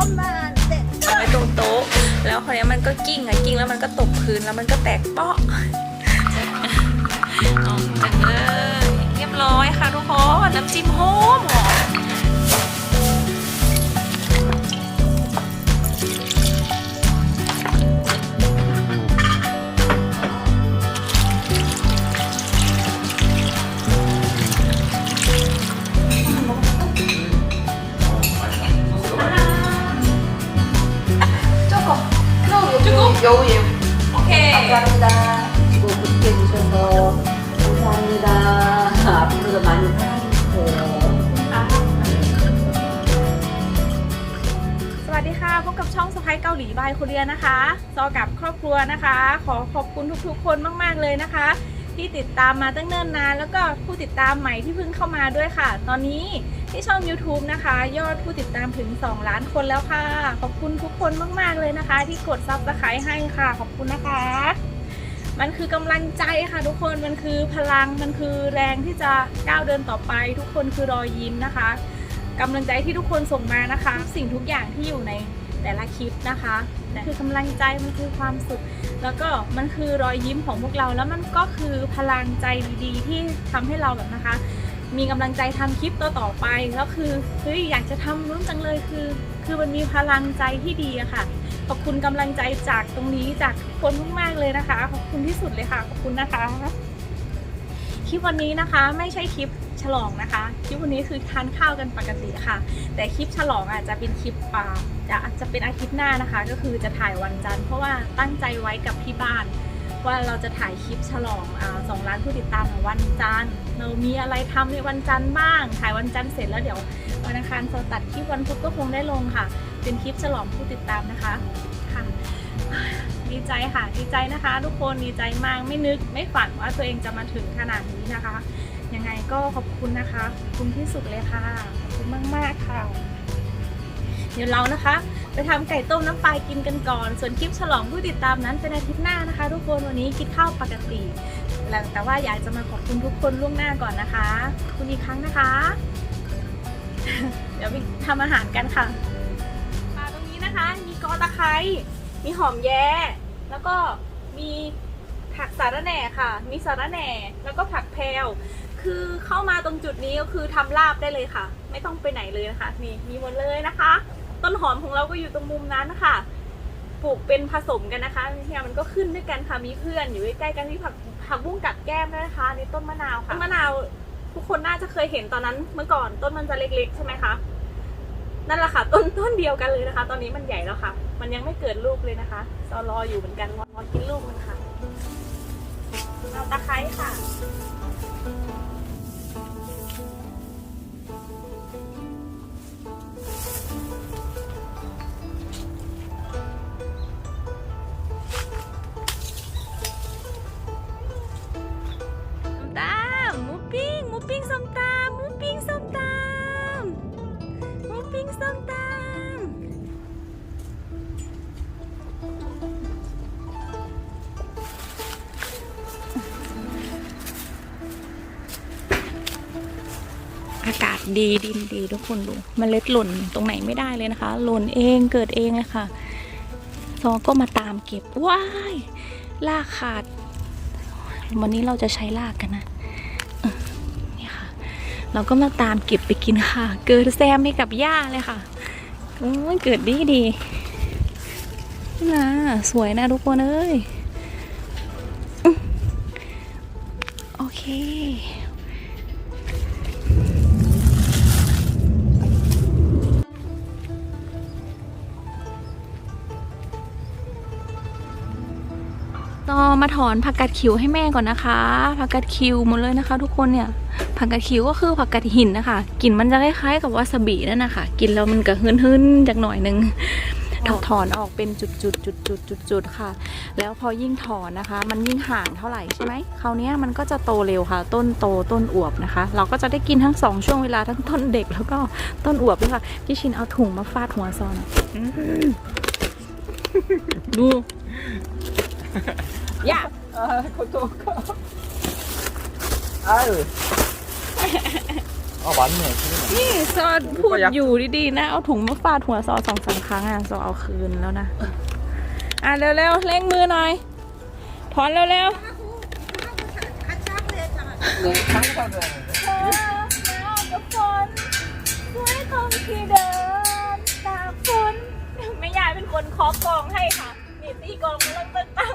อมมาเสร็ไว้ตรงโต๊ะ แล้วคราวนี้มันก็กิ้งอะกิ้งแล้วมันก็ตกพื้นแล้วมันก็แตกเปาะออกจังเลยเรียบร้อยค่ะทุกคนน้ำจิ้มโฮมหอม 여우예요 โอเค 감사합니다 이거 그렇게 해주셔서 감사합니다 앞으로도 많이 사랑해주세요 สวัสดีค่ะพบกับช่องสไปเกาหลีบายโคเรียนะคะซอกับครอบครัวนะคะ ขอขอบคุณทุกๆ คนมากๆเลยนะคะ ที่ติดตามมาตั้งเนิ่นนาน แล้วก็ผู้ติดตามใหม่ที่เพิ่งเข้ามาด้วยค่ะ ตอนนี้ที่ช่อง YouTube นะคะ ยอดผู้ติดตามถึง 2 ล้านคนแล้วค่ะ ขอบคุณทุกคนมากๆเลยนะคะ ที่กดซับสไครต์ให้ค่ะ ขอบคุณนะคะ มันคือกำลังใจค่ะทุกคนมันคือพลังมันคือแรงที่จะก้าวเดินต่อไป ทุกคนคือรอยยิ้มนะคะกำลังใจที่ทุกคนส่งมานะคะ สิ่งทุกอย่างที่อยู่ในแต่ละคลิปนะคะ นั่นคือกำลังใจมันคือความสุข แล้วก็มันคือรอยยิ้มของพวกเรา แล้วมันก็คือพลังใจดีๆ ที่ทำให้เราแบบนะคะ มีกำลังใจทำคลิปต่อๆไปแล้วคือเฮ้ยอยากจะทำนู้นจังเลยคือ คือมันมีพลังใจที่ดีอะค่ะขอบคุณกำลังใจจากตรงนี้จากทุกคนมากๆเลยนะคะขอบคุณที่สุดเลยค่ะขอบคุณนะคะคลิปวันนี้นะคะไม่ใช่คลิปฉลองนะคะ คลิปวันนี้คือทานข้าวกันปกติค่ะ แต่คลิปฉลองอาจจะเป็นคลิปปา จะอาจจะเป็นอาทิตย์หน้านะคะ ก็คือจะถ่ายวันจันทร์เพราะว่าตั้งใจไว้กับที่บ้าน ว่าเราจะถ่ายคลิปฉลองสองล้านผู้ติดตามของวันจันทร์เรามีอะไรทำในวันจันทร์บ้าง ถ่ายวันจันทร์เสร็จแล้วเดี๋ยววันอังคารเราตัดคลิปวันพุธก็คงได้ลงค่ะ เป็นคลิปฉลองผู้ติดตามนะคะค่ะดีใจค่ะดีใจนะคะ ทุกคนดีใจมากไม่นึกไม่ฝันว่าตัวเองจะมาถึงขนาดนี้นะคะ ยังไงก็ขอบคุณนะคะขอบคุณที่สุดเลยค่ะขอบคุณมาก ๆ ค่ะ เดี๋ยวเรานะคะ ไปทำไก่ต้มน้ำปลากินกันก่อน ส่วนคลิปฉลองผู้ติดตามนั้นเป็นอาทิตย์หน้านะคะ ทุกคนวันนี้กินข้าวปกติแล้วแต่ว่าอยากจะมาขอบคุณทุกคนล่วงหน้าก่อนนะคะคุณอีกครั้งนะคะ เดี๋ยวไปทำอาหารกันค่ะปลาตรงนี้นะคะ มีกอตะไคร้มีหอมแย้แล้วก็มีผักสาระแหน่ค่ะ มีสาระแหน่ แล้วก็ผักแพรวคือเข้ามาตรงจุดนี้ก็คือทำลาบได้เลยค่ะ ไม่ต้องไปไหนเลยนะคะ นี่มีหมดเลยนะคะ ต้นหอมของเราก็อยู่ตรงมุมนั้นนะคะปลูกเป็นผสมกันนะคะเนี่ยมันก็ขึ้นด้วยกันค่ะมีเพื่อนอยู่ใกล้ๆกันมีผักผักบุ้งกัดแก้มด้วยนะคะ ในต้นมะนาวค่ะต้นมะนาว ทุกคนน่าจะเคยเห็นตอนนั้น เมื่อก่อนต้นมันจะเล็กๆ ใช่ไหมคะนั่นแหละค่ะต้นต้นเดียวกันเลยนะคะ ตอนนี้มันใหญ่แล้วค่ะ มันยังไม่เกิดลูกเลยนะคะรอรออยู่เหมือนกันรอรอกินลูกมันค่ะเอาตะไคร้ค่ะ ดีดินดีทุกคนดูมเมล็ดหล่นตรงไหนไม่ได้เลยนะคะ หล่นเองเกิดเองเลยค่ะซอก็มาตามเก็บว้ายลากขาด วันนี้เราจะใช้ลากกันนะนี่ค่ะ เราก็มาตามเก็บไปกินค่ะ เกิดแซมให้กับย่าเลยค่ะโอ้ยเกิดดีดีนี่นะสวยนะทุกคนเอ้ย โอเค มาถอนผักกาดขิวให้แม่ก่อนนะคะผักกาดขิวหมดเลยนะคะ ทุกคนเนี่ยผักกาดขิวก็คือผักกาดหินนะคะกลิ่นมันจะคล้ายๆกับวาซาบินั่นนะคะกินแล้วมันก็หืนๆจากหน่อยนึงถอนออกเป็นจุดๆจุดๆๆๆค่ะ แล้วพอยิ่งถอนนะคะ มันยิ่งห่างเท่าไหร่ใช่ไหมคราวเนี้ยมันก็จะโตเร็วค่ะ ต้นโตต้นอวบนะคะ เราก็จะได้กินทั้งสองช่วงเวลาทั้งต้นเด็กแล้วก็ต้นอวบด้วยค่ะพี่ชินเอาถุงมาฟาดหัวซอน やあことかあるเอาหวนเหนื่อยใช่ไหมนี่ซอพูดอยู่ดีๆนะ เอาถุงมาฟาดหัวซอสองสามครั้งอะซอเอาคืนแล้วนะ อะ เร็วๆเร่งมือหน่อย ถอนเร็วๆไม่ยายเป็นคนเคาะกองให้ค่ะนี่ตีกองมาแล้วตั้ง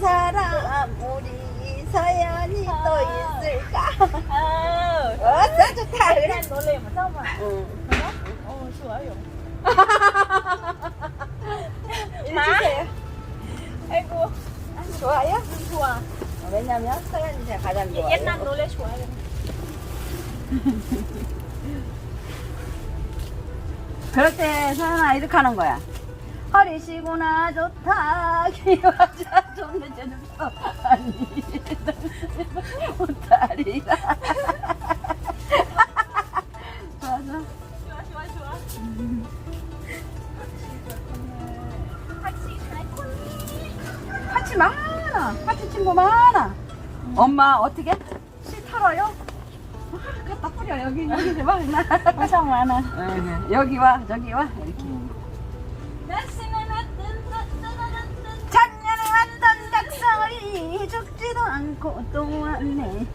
사람 우리 서연이 아. 또 있을까? 아. 어서 좋다 그래. 노래 못 하면. 응. 어 좋아요. 마. 아이고 좋아요? 좋아. 왜냐면 서연이 제가 가장 예, 좋아. 옛날 노래 좋아요. 그럴 때 서연아 이렇게 하는 거야. 허리시구나 좋다. 기와자 좋네 저녁도 아니 못다리라 좋아 좋아. 좋아 좋아 파치 파치 많아. 파치 친구 많아. 음. 엄마 어떻게? 실 털어요? 아, 갖다 뿌려. 여기 여기 막 많아 엄청 많아. 여기 와 저기 와. 이렇게. 음. 작년에 왔던 작성이 죽지도 않고 또 왔네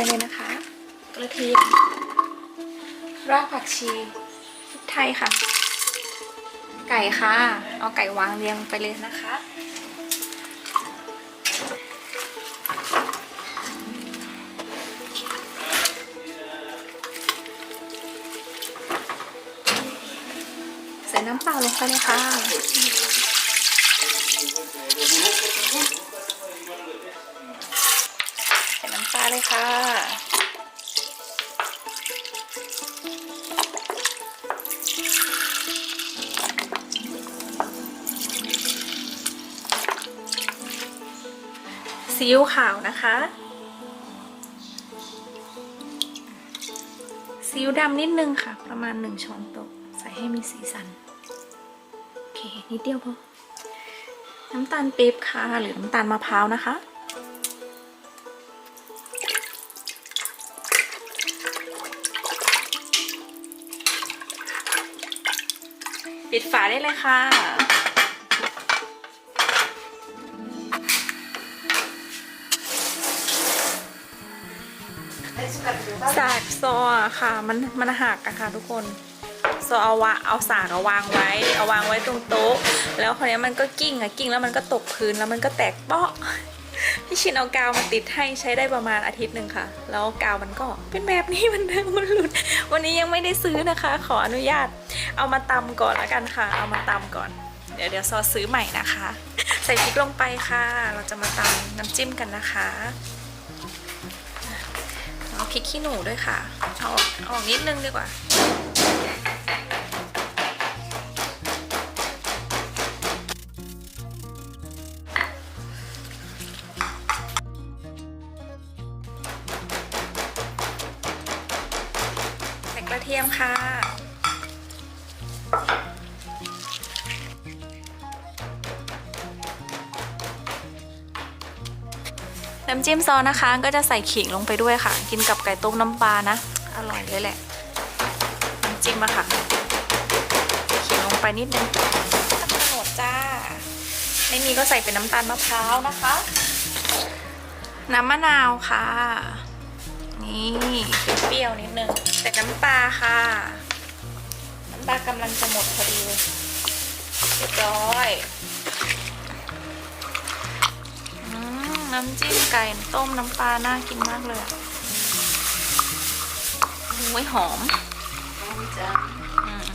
ไปเลยนะคะ กระเทียมรากผักชีพริกไทยค่ะ ไก่ค่ะ เอาไก่วางเรียงไปเลยนะคะใส่น้ำเปล่าลงไปเลยค่ะ ใส่น้ำปลา เลยค่ะ ซีอิ๊วขาวนะคะซีอิ๊วดำนิดนึงค่ะ ประมาณหนึ่งช้อนโต๊ะใส่ให้มีสีสัน โอเค นิดเดียวพอน้ำตาลปี๊บค่ะ หรือน้ำตาลมะพร้าวนะคะ ปิดฝาได้เลยค่ะ สากซออะค่ะ มันมันหักอะค่ะทุกคนซอเอาวะเอาสากเอาวางไว้ เอาวางไว้ตรงโต๊ะ แล้วคราวนี้มันก็กิ้งอะกิ้งแล้วมันก็ตกพื้นแล้วมันก็แตกเปาะ พี่ชินเอากาวมาติดให้ใช้ได้ประมาณอาทิตย์หนึ่งค่ะ แล้วกาวมันก็เป็นแบบนี้มันเดิมมันหลุด วันนี้ยังไม่ได้ซื้อนะคะ ขออนุญาตเอามาตำก่อนละกันค่ะ เอามาตำก่อน เดี๋ยวเดี๋ยวซอซื้อใหม่นะคะ ใส่พริกลงไปค่ะ เราจะมาตำน้ำจิ้มกันนะคะเอาพริกขี้หนูด้วยค่ะเอาออกเอาออกนิดนึงดีกว่า น้ำจิ้มซอสนะคะ ก็จะใส่ขิงลงไปด้วยค่ะ กินกับไก่ต้มน้ำปลานะ อร่อยเลยแหละ น้ำจิ้มอะค่ะ ขิงลงไปนิดนึงตำโหนดจ้า ไม่มีก็ใส่เป็นน้ำตาลมะพร้าวนะคะ น้ำมะนาวค่ะ นี่เปรี้ยวนิดนึงใส่น้ำปลาค่ะ น้ำปลากำลังจะหมดพอดีเลยเรียบร้อย น้ำจิ้มไก่ต้มน้ำปลาน่ากินมากเลยอะโอ้ยหอมอืม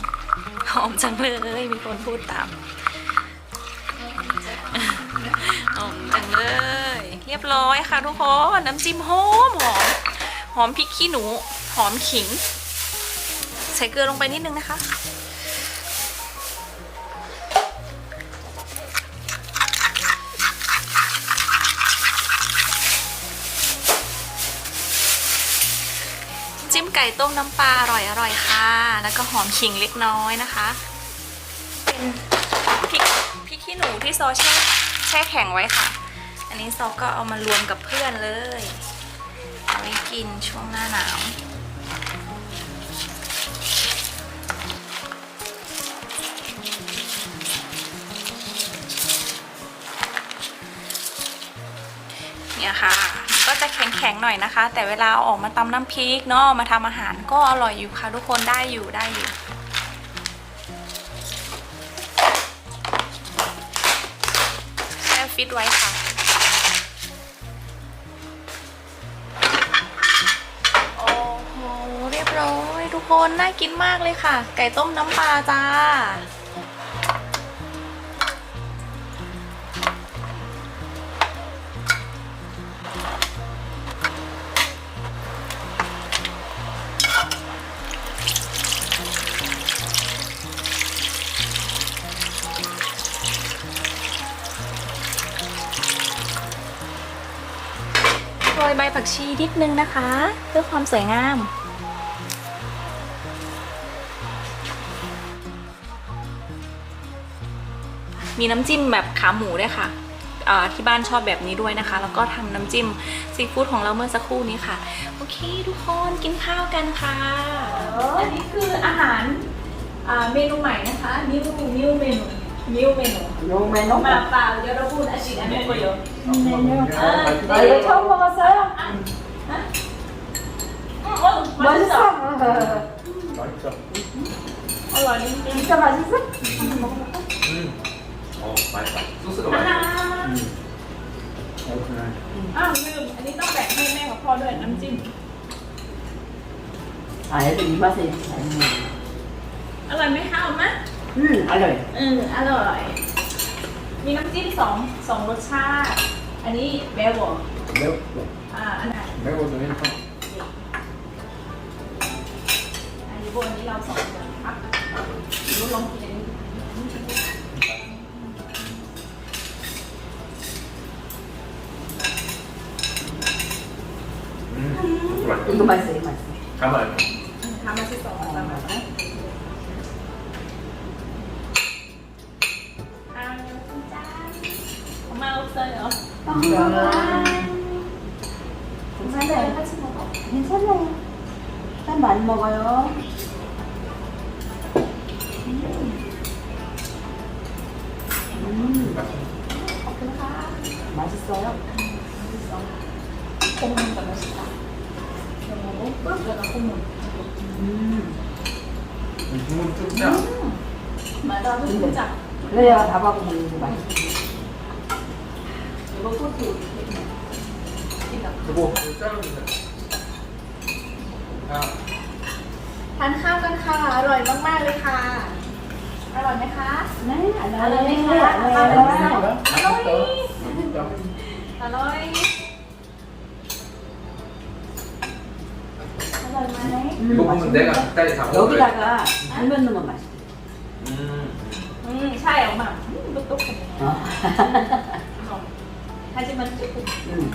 หอมจังเลยมีคนพูดตามหอมจังเลย เรียบร้อยค่ะทุกคนน้ำจิ้มหอมหอมหอมพริกขี้หนู หอมขิง ใส่เกลือลงไปนิดนึงนะคะ ก่ต้มน้ำปลาอร่อยอร่อยค่ะ แล้วก็หอมขิงเล็กน้อยนะคะ เป็นพริกพริกขี้หนูที่ซอแช่แช่แข็งไว้ค่ะ อันนี้ซอก็เอามารวมกับเพื่อนเลยเอาไว้กินช่วงหน้าหนาว ข็งหน่อยนะคะ แต่เวลาเอาออกมาตำน้ำพริกเนาะมาทำอาหารก็อร่อยอยู่ค่ะทุกคนได้อยู่ได้อยู่แช่ฟิตไว้ค่ะโอ้โหเรียบร้อยทุกคนน่ากินมากเลยค่ะ ไก่ต้มน้ำปลาจ้า กชีนิดนึงนะคะ เพื่อความสวยงาม มีน้ำจิ้มแบบขาหมูด้วยค่ะที่บ้านชอบแบบนี้ด้วยนะคะ แล้วก็ทำน้ำจิ้มซีฟู้ดของเราเมื่อสักครู่นี้ค่ะ โอเคทุกคนกินข้าวกันค่ะอันนี้คืออาหารเมนูใหม่นะคะนิวนิวเมนู นิวเมนู 요 메뉴? 마 빠, 여러분 아직 안 먹어요. 아, 이거 처음 먹었어요? 아, 맛있어. อร่อยจริง 진짜 맛있어? 음. 어, 맛있다. 소스가 ๆอ่า 맛있어. 음. 그렇구나. อ้าวลืมอันนี้ต้องแบ่งให้แม่กับพ่อด้วยน้ำจิ้ม 아 애들 이 맛에 이렇게 잘 먹네 อร่อยไ อืมอร่อยอืมอร่อย มีน้ำจิ้มสองสองรสชาติ อันนี้เบลวเบลวอ่าอันไหนเบลตัวนี้นะครับอันนี้บนนี้เราสองคนครับรู้ลองกินอร่อยทำมาสิทำมทำมาสิสอง 괜찮네. 괜찮네. 일단 많이 먹어요. 음. 음. 맛있어요? 맛있어. 꼬문도 맛있다. 먹어. 내가 고무. 음. 국물 뜯자. 음. 맞아, 뜯자. 그래야 밥하고 먹는 게 맛있지. หรือว่าพูดถูกกินกับ 여보, 이거 자르면 돼. 아, ทานข้าวกันค่ะ อร่อยมาก ๆ เลยค่ะ อร่อยไหมคะ 네 อร่อยไหมคะ 알아요 อร่อยไหมคะ 알아요 อร่อย 맛있다. อร่อย อร่อยไหม 음, 이거 보면 맛있네. 내가 가까이 다 먹어야 여기다가 당면 넣으면 맛있어 음. อืมใช่ออกมาอืม 하지만 조금. 응.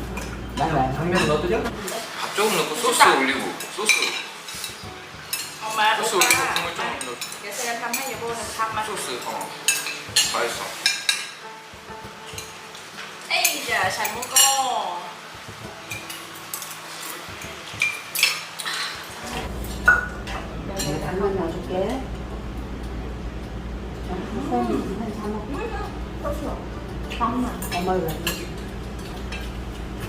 나가. 당면 넣어드려? 밥 조금 넣고 소스 올리고 소스. 엄마, 소스 올리고 국물 좀 넣어. 여세가 담한 여보는 담만. 소스 어. 맛있어. 에이 이제 잘 먹어. 양만 넣어줄게. 한 3, 한 3억. 엄마 이거.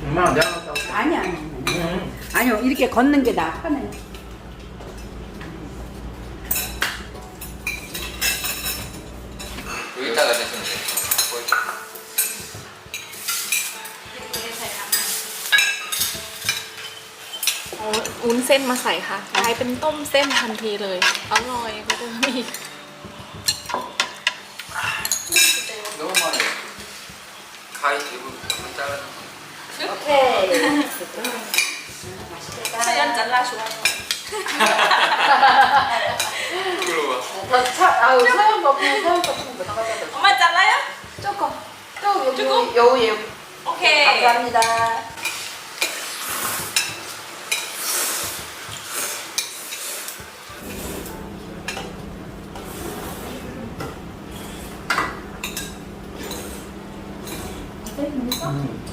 엄마 내가 갔다 올게 아니 아니 아니 음. 아니요 이렇게 걷는 게 나아 편해 여기다가 대시면 돼 거기. ใส่ทำเอาวุ้นเส้นมาใส่ค่ะกลายเป็นต้มเส้นทันทีเลย อร่อยก็จะมี 맛있겠다. 잘라주아요그러아우먹으면먹으면다 엄마 잘라요? 조금. 조금, 조금? 여우, 여우. 오케이. 감사합니다. 음.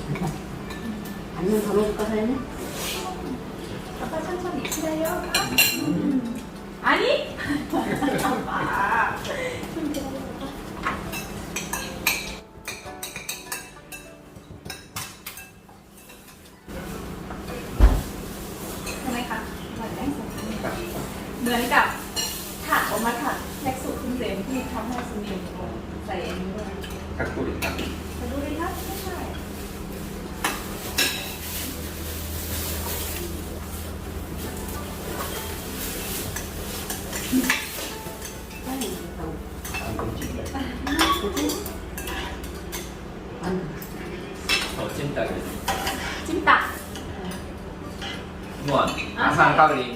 녕더 넣어줄까 사연이? 아빠 천천히 기다려. 아니? 아,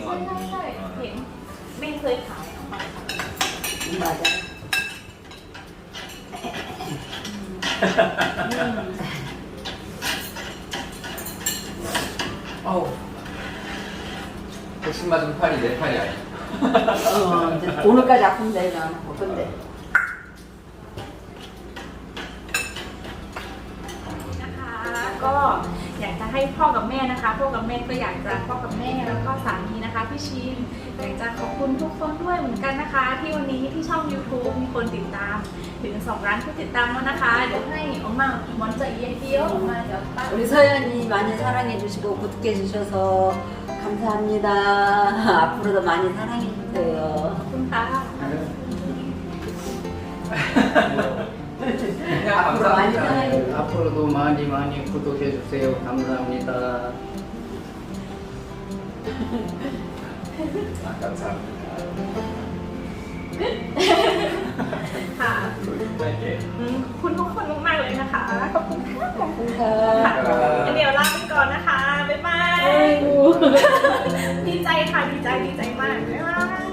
ให้พ่อกับแม่นะคะ พ่อกับแม่ก็อยากจะพ่อกับแม่แล้วก็สามีนะคะพี่ชินอยากจะขอบคุณทุกคนด้วยเหมือนกันนะคะ ที่วันนี้ที่ช่อง YouTube มีคนติดตาม ถึง2ล้านผู้ติดตามแล้วนะคะ เดี๋ยวให้ออกมาหมอนจะเยี่ยเดียวออกมาเดี๋ยวป้า 우리 서연이 많이 사랑해 주시고 구독해 주셔서 감사합니다. 앞으로도 많이 사랑해주세요. ขอบคุณค่ะ 앞 앞으로도 많이 많이 구독해 주세요. 감사합니다. 감사합니다. ค่ะอืมขอบคุณทุกคนมากๆเลยนะคะ ขอบคุณค่ะ 감사합니다. งั้นเดี๋ยวลาไปก่อนนะคะ บ๊ายบาย ดีใจค่ะ ดีใจ ดีใจมาก บ๊ายบาย